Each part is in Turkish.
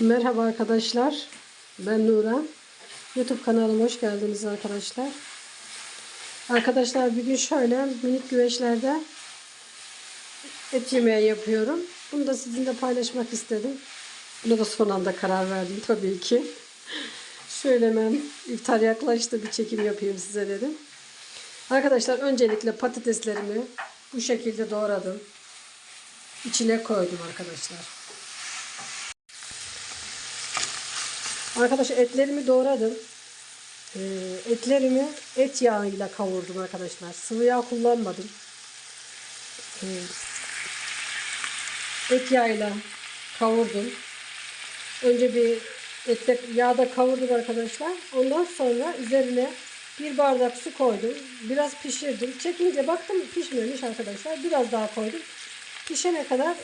Merhaba arkadaşlar. Ben Nura. YouTube kanalıma hoş geldiniz arkadaşlar. Arkadaşlar bugün şöyle minik güveçlerde et yemeği yapıyorum. Bunu da sizinle paylaşmak istedim. Buna da son anda karar verdim tabii ki. Şöyle hemen iftar yaklaştı bir çekim yapayım size dedim. Arkadaşlar öncelikle patateslerimi bu şekilde doğradım. İçine koydum arkadaşlar. Arkadaşlar etlerimi doğradım. Ee, etlerimi et yağıyla kavurdum arkadaşlar. Sıvı yağ kullanmadım. Ee, et yağıyla kavurdum. Önce bir ette yağda kavurdum arkadaşlar. Ondan sonra üzerine bir bardak su koydum. Biraz pişirdim. Çekince baktım pişmemiş arkadaşlar. Biraz daha koydum. Pişene kadar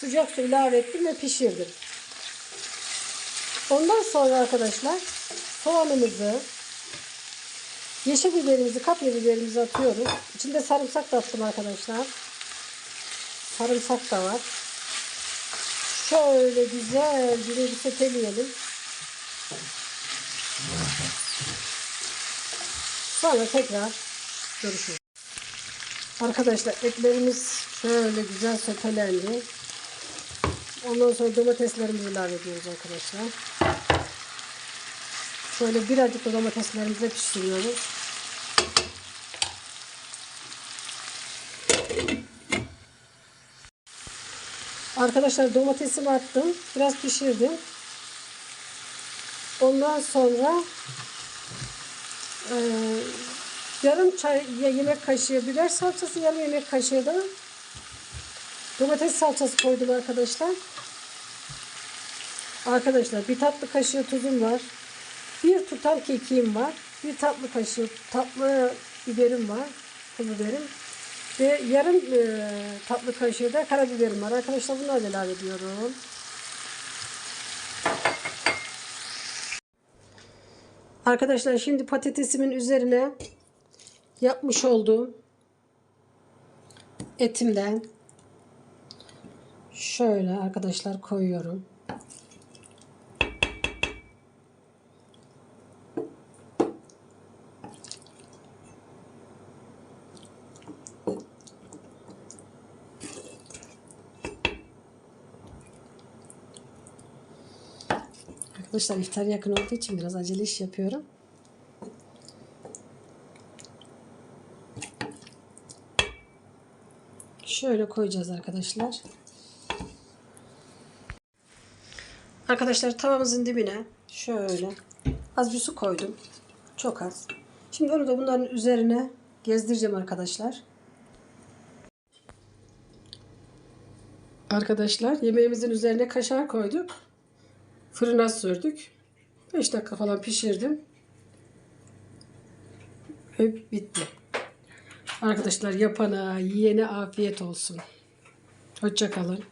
sıcak su ilave ettim ve pişirdim. Ondan sonra arkadaşlar soğanımızı, yeşil biberimizi, kapya biberimizi atıyoruz. İçinde sarımsak da attım arkadaşlar. Sarımsak da var. Şöyle güzel bir seteleyelim. Sonra tekrar görüşürüz. Arkadaşlar etlerimiz şöyle güzel sotelendi. Ondan sonra domateslerimizi ilave ediyoruz arkadaşlar. Şöyle birazcık da domateslerimizi pişiriyoruz. Arkadaşlar domatesimi attım. Biraz pişirdim. Ondan sonra e, yarım çay yemek kaşığı biber salçası, yarım yemek kaşığı da domates salçası koydum arkadaşlar. Arkadaşlar bir tatlı kaşığı tuzum var. Bir tutam kekiğim var. Bir tatlı kaşığı tatlı biberim var. Pul biberim. Ve yarım e, tatlı kaşığı da karabiberim var. Arkadaşlar bunları da ilave ediyorum. Arkadaşlar şimdi patatesimin üzerine yapmış olduğum etimden şöyle arkadaşlar koyuyorum. Arkadaşlar iftar yakın olduğu için biraz acele iş yapıyorum. Şöyle koyacağız arkadaşlar. Arkadaşlar tavamızın dibine şöyle az bir su koydum. Çok az. Şimdi onu da bunların üzerine gezdireceğim arkadaşlar. Arkadaşlar yemeğimizin üzerine kaşar koyduk. Fırına sürdük. 5 dakika falan pişirdim. Ve bitti. Arkadaşlar yapana, yiyene afiyet olsun. Hoşça kalın.